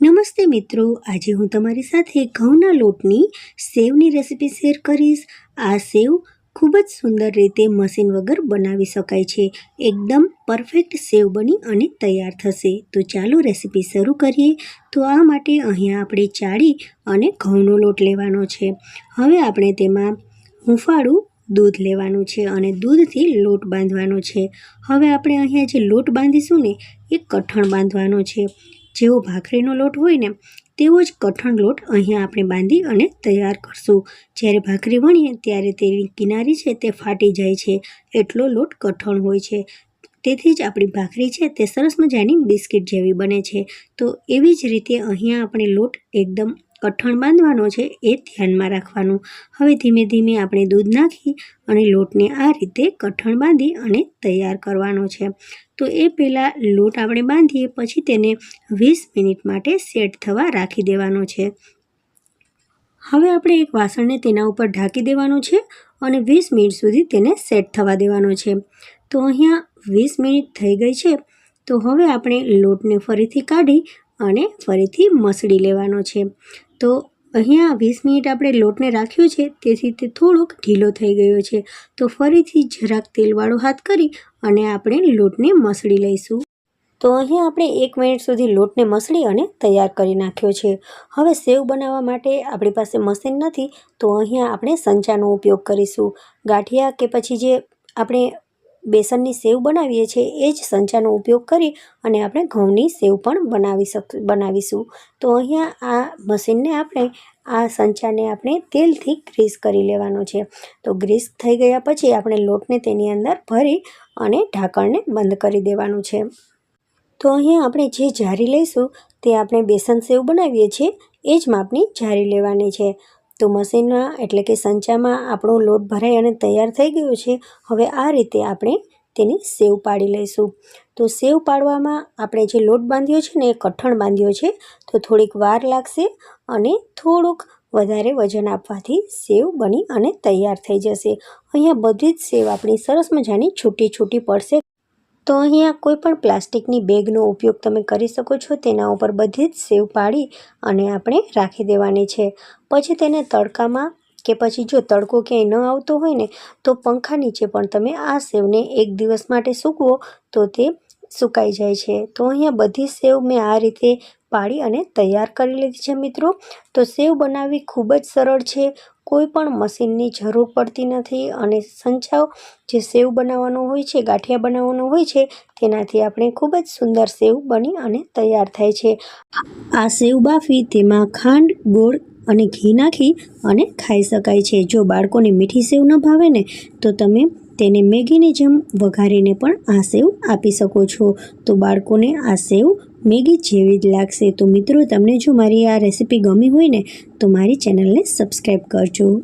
નમસ્તે મિત્રો, આજે હું તમારી સાથે ઘઉંના લોટની સેવની રેસિપી શેર કરીશ. આ સેવ ખૂબ જ સુંદર રીતે મશીન વગર બનાવી શકાય છે. એકદમ પરફેક્ટ સેવ બની અને તૈયાર થશે. તો ચાલો રેસિપી શરૂ કરીએ. તો આ માટે અહીંયા આપણે ચાળી અને ઘઉંનો લોટ લેવાનો છે. હવે આપણે તેમાં હુંફાળું દૂધ લેવાનું છે અને દૂધથી લોટ બાંધવાનો છે. હવે આપણે અહીંયા જે લોટ બાંધીશું ને, એ કઠણ બાંધવાનો છે. જેવો ભાખરીનો લોટ હોય ને, તેવો જ કઠણ લોટ અહીંયા આપણે બાંધી અને તૈયાર કરશું. જ્યારે ભાખરી વણીએ, ત્યારે તેની કિનારી છે તે ફાટી જાય છે. એટલો લોટ કઠણ હોય છે. તેથી જ આપણી ભાખરી છે તે સરસ મજાની બિસ્કિટ જેવી બને છે. તો એવી જ રીતે અહીંયા આપણે લોટ એકદમ કઠણ બાંધવાનો છે એ ધ્યાનમાં રાખવાનું. હવે ધીમે ધીમે આપણે દૂધ નાખી અને લોટને આ રીતે કઠણ બાંધી અને તૈયાર કરવાનો છે. તો એ પહેલાં લોટ આપણે બાંધીએ પછી તેને વીસ મિનિટ માટે સેટ થવા રાખી દેવાનો છે. હવે આપણે એક વાસણને તેના ઉપર ઢાંકી દેવાનું છે અને વીસ મિનિટ સુધી તેને સેટ થવા દેવાનો છે. તો અહીંયા વીસ મિનિટ થઈ ગઈ છે. તો હવે આપણે લોટને ફરીથી કાઢી અને ફરીથી મસળી લેવાનો છે. તો અહીંયા વીસ મિનિટ આપણે લોટને રાખ્યો છે. તેથી તે થોડોક ઢીલો થઈ ગયો છે. તો ફરીથી જરાક તેલવાળો હાથ કરી અને આપણે લોટને મસળી લઈશું. તો અહીંયા આપણે એક મિનિટ સુધી લોટને મસળી અને તૈયાર કરી નાખ્યો છે. હવે સેવ બનાવવા માટે આપણી પાસે મશીન નથી. તો અહીંયા આપણે સંચાનો ઉપયોગ કરીશું. ગાંઠિયા કે પછી જે આપણે બેસનની સેવ બનાવીએ છીએ, એ જ સંચાનો ઉપયોગ કરી અને આપણે ઘઉંની સેવ પણ બનાવી શક, બનાવીશું. તો અહીંયા આ મશીનને આપણે, આ સંચાને આપણે તેલથી ગ્રીસ કરી લેવાનો છે. તો ગ્રીસ થઈ ગયા પછી આપણે લોટને તેની અંદર ભરી અને ઢાંકણને બંધ કરી દેવાનું છે. તો અહીંયા આપણે જે જારી લઈશું તે આપણે બેસન સેવ બનાવીએ છીએ, એ જ માપની જારી લેવાની છે. તો મશીનમાં એટલે કે સંચામાં આપણો લોટ ભરાઈ અને તૈયાર થઈ ગયો છે, હવે આ રીતે આપણે તેની સેવ પાડી લઈશું. તો સેવ પાડવામાં આપણે જે લોટ બાંધ્યો છે ને એ કઠણ બાંધ્યો છે, તો થોડીક વાર લાગશે અને થોડુંક વધારે વજન આપવાથી સેવ બની અને તૈયાર થઈ જશે. અહીંયા બધી જ સેવ આપણી સરસ મજાની છૂટી છૂટી પડશે. તો અહીંયા કોઈ પણ પ્લાસ્ટિકની બેગનો ઉપયોગ તમે કરી શકો છો. તેના ઉપર બધી જ સેવ પાડી અને આપણે રાખી દેવાની છે. પછી તેને તડકામાં કે પછી જો તડકો ક્યાંય ન આવતો હોય ને, તો પંખા નીચે પણ તમે આ સેવને એક દિવસ માટે સૂકવો તો તે સુકાઈ જાય છે. તો અહીંયા બધી સેવ મેં આ રીતે પાડી અને તૈયાર કરી લીધી છે મિત્રો. તો સેવ બનાવવી ખૂબ જ સરળ છે. કોઈ પણ મશીનની જરૂર પડતી નથી અને સંચાવ જે સેવ બનાવવાનો હોય છે, ગાંઠિયા બનાવવાનો હોય છે, તેનાથી આપણે ખૂબ જ સુંદર સેવ બની અને તૈયાર થાય છે. આ સેવ બાફી તેમાં ખાંડ, ગોળ અને ઘી નાખી અને ખાઈ શકાય છે. જો બાળકોને મીઠી સેવ ન ભાવે ને, તો તમે તેને મેગીની જેમ વઘારીને પણ આ સેવ આપી શકો છો. તો બાળકોને આ સેવ મેગી જેવી જ લાગશે. તો મિત્રો, તમને જો મારી આ રેસીપી ગમી હોય ને, તો મારી ચેનલને સબસ્ક્રાઈબ કરજો.